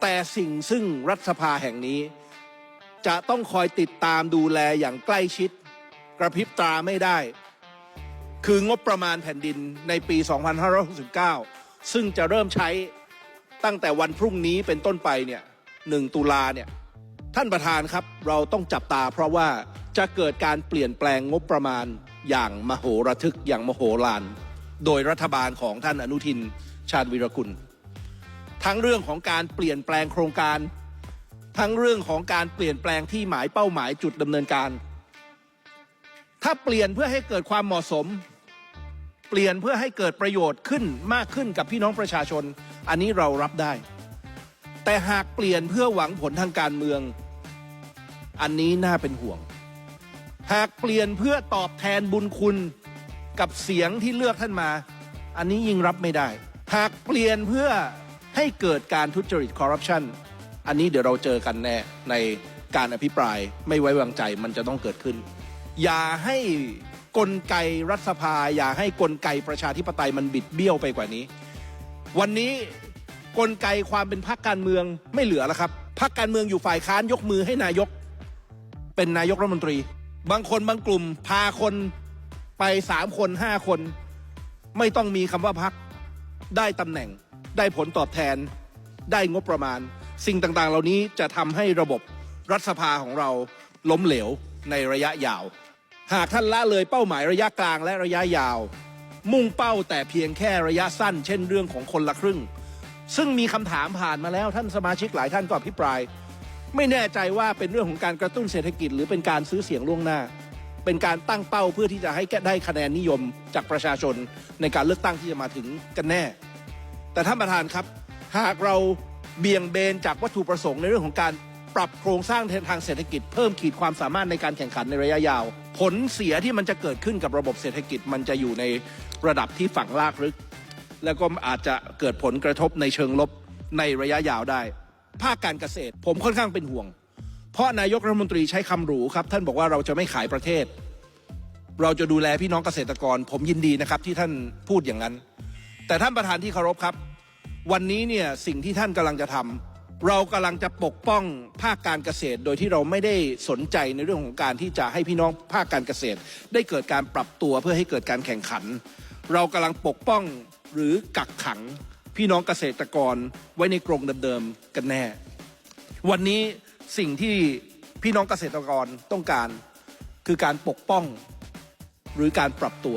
แต่สิ่งซึ่งรัฐสภาแห่งนี้ จะต้องคอยติดตามดูแลอย่างใกล้ชิด กระพริบตาไม่ได้ คืองบประมาณแผ่นดินในปี 2569 ซึ่งจะเริ่มใช้ตั้งแต่วันพรุ่งนี้เป็นต้นไปเนี่ยหนึ่งตุลาเนี่ยท่านประธานครับเราต้องจับตาเพราะว่าจะเกิดการเปลี่ยนแปลงงบประมาณอย่างมโหระทึกอย่างมโหฬารโดยรัฐบาลของท่านอนุทินชาญวิรกุล ทั้งเรื่องของการเปลี่ยนแปลงโครงการ ทั้งเรื่องของการเปลี่ยนแปลงที่หมายเป้าหมายจุดดำเนินการ ถ้าเปลี่ยนเพื่อให้เกิดความเหมาะสม เปลี่ยนเพื่อให้เกิดประโยชน์ขึ้นมากขึ้นกับพี่น้องประชาชน อันนี้เรารับได้ แต่หากเปลี่ยนเพื่อหวังผลทางการเมือง อันนี้น่าเป็นห่วง หากเปลี่ยนเพื่อตอบแทนบุญคุณกับเสียงที่เลือกท่านมา อันนี้ยิ่งรับไม่ได้ หากเปลี่ยนเพื่อ ให้เกิดการทุจริตคอร์รัปชันอันนี้เดี๋ยวเราเจอกันแน่ในการอภิปรายไม่ไว้วางใจมันจะต้องเกิดขึ้น อย่าให้กลไกรัฐสภา อย่าให้กลไกประชาธิปไตยมันบิดเบี้ยวไปกว่านี้ วันนี้กลไกความเป็นพรรคการเมืองไม่เหลือแล้วครับพรรคการเมืองอยู่ฝ่ายค้านยกมือให้นายก เป็นนายกรัฐมนตรี บางคนบางกลุ่มพาคนไปสามคนห้าคน ไม่ต้องมีคำว่าพักได้ตำแหน่ง ได้ผลตอบแทนได้งบประมาณ สิ่งต่างๆ เหล่านี้จะทำให้ระบบรัฐสภาของเราล้มเหลวในระยะยาว หากท่านละเลยเป้าหมายระยะกลางและระยะยาว มุ่งเป้าแต่เพียงแค่ระยะสั้น เช่นเรื่องของคนละครึ่ง ซึ่งมีคำถามผ่านมาแล้วท่านสมาชิกหลายท่านก็อภิปราย ไม่แน่ใจว่าเป็นเรื่องของการกระตุ้นเศรษฐกิจ หรือเป็นการซื้อเสียงล่วงหน้า เป็นการตั้งเป้าเพื่อที่จะให้ได้คะแนนนิยมจากประชาชนในการเลือกตั้งที่จะมาถึงกันแน่ แต่ท่านประธานครับ หากเราเบี่ยงเบนจากวัตถุประสงค์ในเรื่องของการปรับโครงสร้างทางเศรษฐกิจ เพิ่มขีดความสามารถในการแข่งขันในระยะยาว ผลเสียที่มันจะเกิดขึ้นกับระบบเศรษฐกิจมันจะอยู่ในระดับที่ฝังลากลึก แล้วก็อาจจะเกิดผลกระทบในเชิงลบในระยะยาวได้ ภาคการเกษตรผมค่อนข้างเป็นห่วง เพราะนายกรัฐมนตรีใช้คำหรูครับ ท่านบอกว่าเราจะไม่ขายประเทศ เราจะดูแลพี่น้องเกษตรกร ผมยินดีนะครับที่ท่านพูดอย่างนั้น แต่ท่านประธานที่เคารพครับ วันนี้เนี่ยสิ่งที่ท่านกำลังจะทำเรากำลังจะปกป้องภาคการเกษตร โดยที่เราไม่ได้สนใจในเรื่องของการที่จะให้พี่น้องภาคการเกษตร ได้เกิดการปรับตัวเพื่อให้เกิดการแข่งขัน เรากำลังปกป้องหรือกักขังพี่น้องเกษตรกรไว้ในกรงเดิมๆกันแน่ วันนี้สิ่งที่พี่น้องเกษตรกรต้องการคือการปกป้องหรือการปรับตัว